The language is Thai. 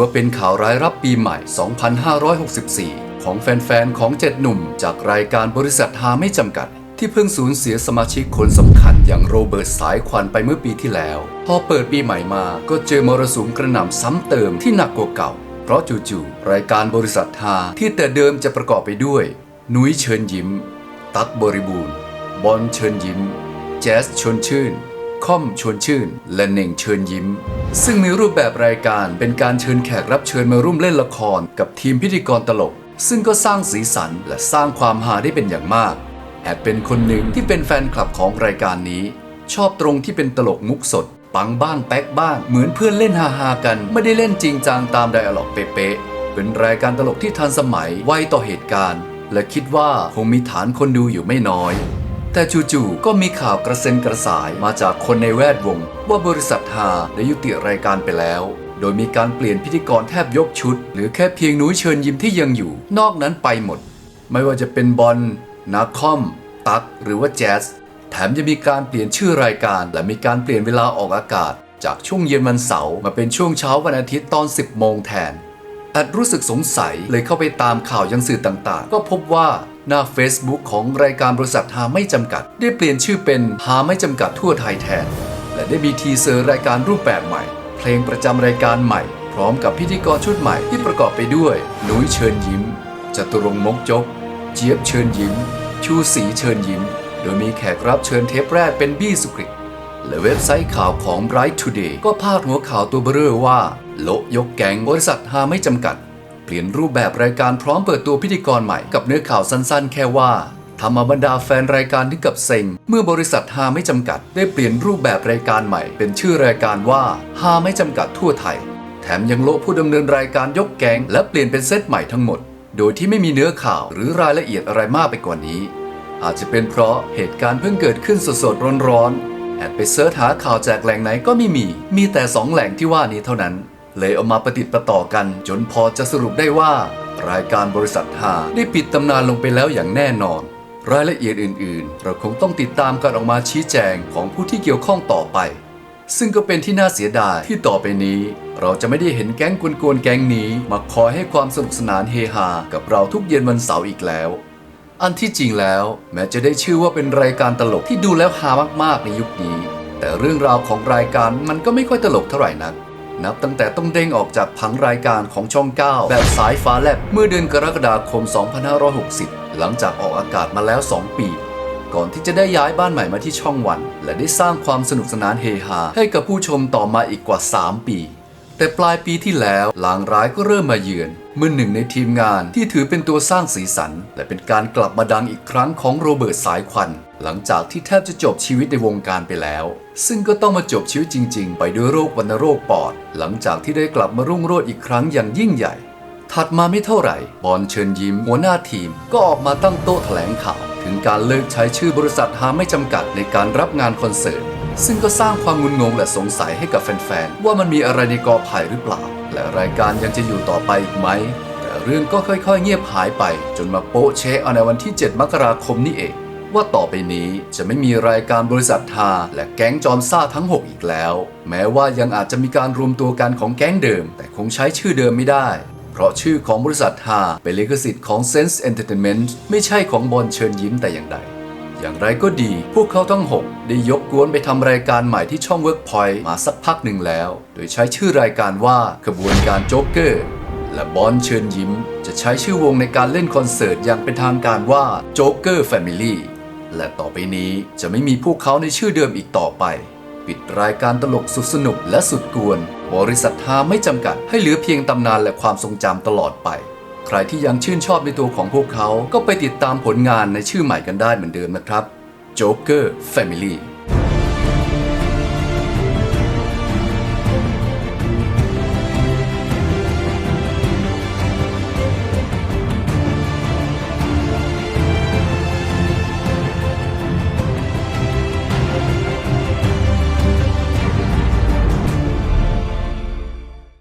ว่าเป็นข่าวร้ายรับปีใหม่ 2564 ของแฟน ๆ ของเจ็ดหนุ่ม จากรายการบริษัทฮาไม่จำกัด ที่เพิ่งสูญเสียสมาชิกคนสำคัญอย่างโรเบิร์ตสายควันไปเมื่อปีที่แล้ว พอเปิดปีใหม่มาก็เจอมรสุมกระหน่ำซ้ำเติมที่หนักกว่าเก่า เพราะจู่ๆรายการบริษัทฮาที่แต่เดิมจะประกอบไปด้วย นุ้ยเชิญยิ้ม ตั๊กบริบูรณ์ บอลเชิญยิ้ม แจ๊สชวนชื่น ค่อมชวนชื่น และเน่งเชิญยิ้ม ซึ่งมีรูปแบบรายการเป็นการเชิญแขกรับเชิญมาร่วมเล่นละคร กับทีมพิธีกรตลก ซึ่งก็สร้างสีสันและสร้างความฮาได้เป็นอย่างมาก แอดเป็นคนหนึ่งที่เป็นแฟนคลับของรายการนี้ ชอบตรงที่เป็นตลกมุกสด ปังบ้างแป๊กบ้าง เหมือนเพื่อนเล่นฮาๆกัน ไม่ได้เล่นจริงจังตามไดอะล็อกเป๊ะๆเป็นรายการตลกที่ทันสมัยไวต่อเหตุการณ์ และคิดว่าคงมีฐานคนดูอยู่ไม่น้อย แต่จู่ๆก็มีข่าวกระเซ็นกระสายมาจากคนในแวดวง ว่าบริษัทฮาได้ยุติรายการไปแล้ว โดยมีการเปลี่ยนพิธีกรแทบยกชุด หรือแค่เพียงนุ้ยเชิญยิ้มที่ยังอยู่ นอกนั้นไปหมด ไม่ว่าจะเป็นบอลนาคอม ตักหรือว่าแจ๊สแถมยังมีการเปลี่ยนชื่อรายการ และมีการเปลี่ยนเวลาออกอากาศ จากช่วงเย็นวันเสาร์มาเป็นช่วงเช้าวันอาทิตย์ตอน 10โมงแทนแอดรู้สึกสงสัยเลยเข้าไปตามข่าวยังสื่อต่างๆ ก็พบว่า หน้า Facebook ของรายการบริษัทหาไม่จำกัด ได้เปลี่ยนชื่อเป็นหาไม่จำกัดทั่วไทยแทน และได้มีทีเซอร์รายการรูปแบบใหม่ เพลงประจำรายการใหม่ พร้อมกับพิธีกรชุดใหม่ที่ประกอบไปด้วยนุ้ยเชิญยิ้มจตุรงมกจก เจี๊ยบเชิญยิ้ม ชูศรีเชิญยิ้ม โดยมีแขกรับเชิญเทปแรกเป็นบี้สุกริตและเว็บไซต์ข่าวของ Bright Today ก็พาดหัวข่าวตัวเบอว่า โลยกแกงบริษัทหาไม่จำกัด ปลี่ยนรูปแบบรายการพร้อมเปิดตัวพิธีกรใหม่กับเนื้อข่าวสั้นๆ แค่ว่าทำเอาบรรดาแฟนรายการถึงกับเซ็ง เมื่อบริษัทหาไม่จำกัด ได้เปลี่ยนรูปแบบรายการใหม่ เป็นชื่อรายการว่าหาไม่จำกัดทั่วไทย แถมยังโละผู้ดำเนินรายการยกแก๊งและเปลี่ยนเป็นเซตใหม่ทั้งหมด โดยที่ไม่มีเนื้อข่าวหรือรายละเอียดอะไรมากไปกว่านี้ อาจจะเป็นเพราะเหตุการณ์เพิ่งเกิดขึ้นสดๆร้อนๆแอดไปเสิร์ชหาข่าวจากแหล่งไหนก็ไม่มี มีแต่สองแหล่งที่ว่านี้เท่านั้น เลยเอามาประติดประต่อกัน จนพอจะสรุปได้ว่า รายการบริษัทหาได้ปิดตำนานลงไปแล้วอย่างแน่นอน รายละเอียดอื่น ๆ เราคงต้องติดตามการออกมาชี้แจงของผู้ที่เกี่ยวข้องต่อไป ซึ่งก็เป็นที่น่าเสียดายที่ต่อไปนี้ เราจะไม่ได้เห็นแก๊งกวนๆแก๊งนี้ มาคอยให้ความสนุกสนานเฮฮากับเราทุกเย็นวันเสาร์อีกแล้วอันที่จริงแล้ว แม้จะได้ชื่อว่าเป็นรายการตลกที่ดูแล้วฮามากๆในยุคนี้ แต่เรื่องราวของรายการมันก็ไม่ค่อยตลกเท่าไหร่นัก นับตั้งแต่ต้องเด้งออกจากผังรายการของช่อง 9 แบบสายฟ้าแลบเมื่อเดือนกรกฎาคม 2560 หลังจากออกอากาศมาแล้ว 2 ปี ก่อนที่จะได้ย้ายบ้านใหม่มาที่ช่องวัน และได้สร้างความสนุกสนานเฮฮาให้กับผู้ชมต่อมาอีกกว่า 3 ปี แต่ปลายปีที่แล้วลางร้ายก็เริ่มมาเยือนเมื่อหนึ่งในทีมงานที่ถือเป็นตัวสร้างสีสัน และเป็นการกลับมาดังอีกครั้งของโรเบิร์ตสายควัน หลังจากที่แทบจะจบชีวิตในวงการไปแล้ว ซึ่งก็ต้องมาจบชีวิตจริง ๆ ไปด้วยโรควัณโรคปอด หลังจากที่ได้กลับมารุ่งโรจน์อีกครั้งอย่างยิ่งใหญ่ ถัดมาไม่เท่าไหร่ บอลเชิญยิ้มหัวหน้าทีม ก็ออกมาตั้งโต๊ะแถลงข่าว ถึงการเลิกใช้ชื่อบริษัทหาไม่จำกัดในการรับงานคอนเสิร์ต ซึ่งก็สร้างความงุนงงและสงสัยให้กับแฟนๆ ว่ามันมีอะไรในกอไผ่หรือเปล่า และรายการยังจะอยู่ต่อไปอีกไหม แต่เรื่องก็ค่อยๆ เงียบหายไป จนมาโป๊ะเชะเอาในวันที่ 7 มกราคมนี่เอง ว่าต่อไปนี้จะไม่มีรายการบริษัททาและแก๊งจอมซ่าทั้ง 6 อีกแล้ว แม้ว่ายังอาจจะมีการรวมตัวกันของแก๊งเดิม แต่คงใช้ชื่อเดิมไม่ได้เพราะชื่อของบริษัทฮาเป็นลิขสิทธิ์ของ Sense Entertainment ไม่ใช่ของบอลเชิญยิ้มแต่อย่างใด อย่างไรก็ดี พวกเขาทั้ง 6 ได้ยกกวนไปทำรายการใหม่ที่ช่อง Workpoint มาสักพักหนึ่งแล้ว โดยใช้ชื่อรายการว่าขบวนการโจ๊กเกอร์และบอลเชิญยิ้ม จะใช้ชื่อวงในการเล่นคอนเสิร์ตอย่างเป็นทางการว่าโจ๊กเกอร์แฟมิลี่และต่อไปนี้จะไม่มีพวกเขาในชื่อเดิมอีกต่อไป ปิดรายการตลกสุดสนุกและสุดกวน บริษัทฮาไม่จำกัดให้เหลือเพียงตำนานและความทรงจำตลอดไป ใครที่ยังชื่นชอบในตัวของพวกเขา ก็ไปติดตามผลงานในชื่อใหม่กันได้เหมือนเดิมนะครับ Joker Family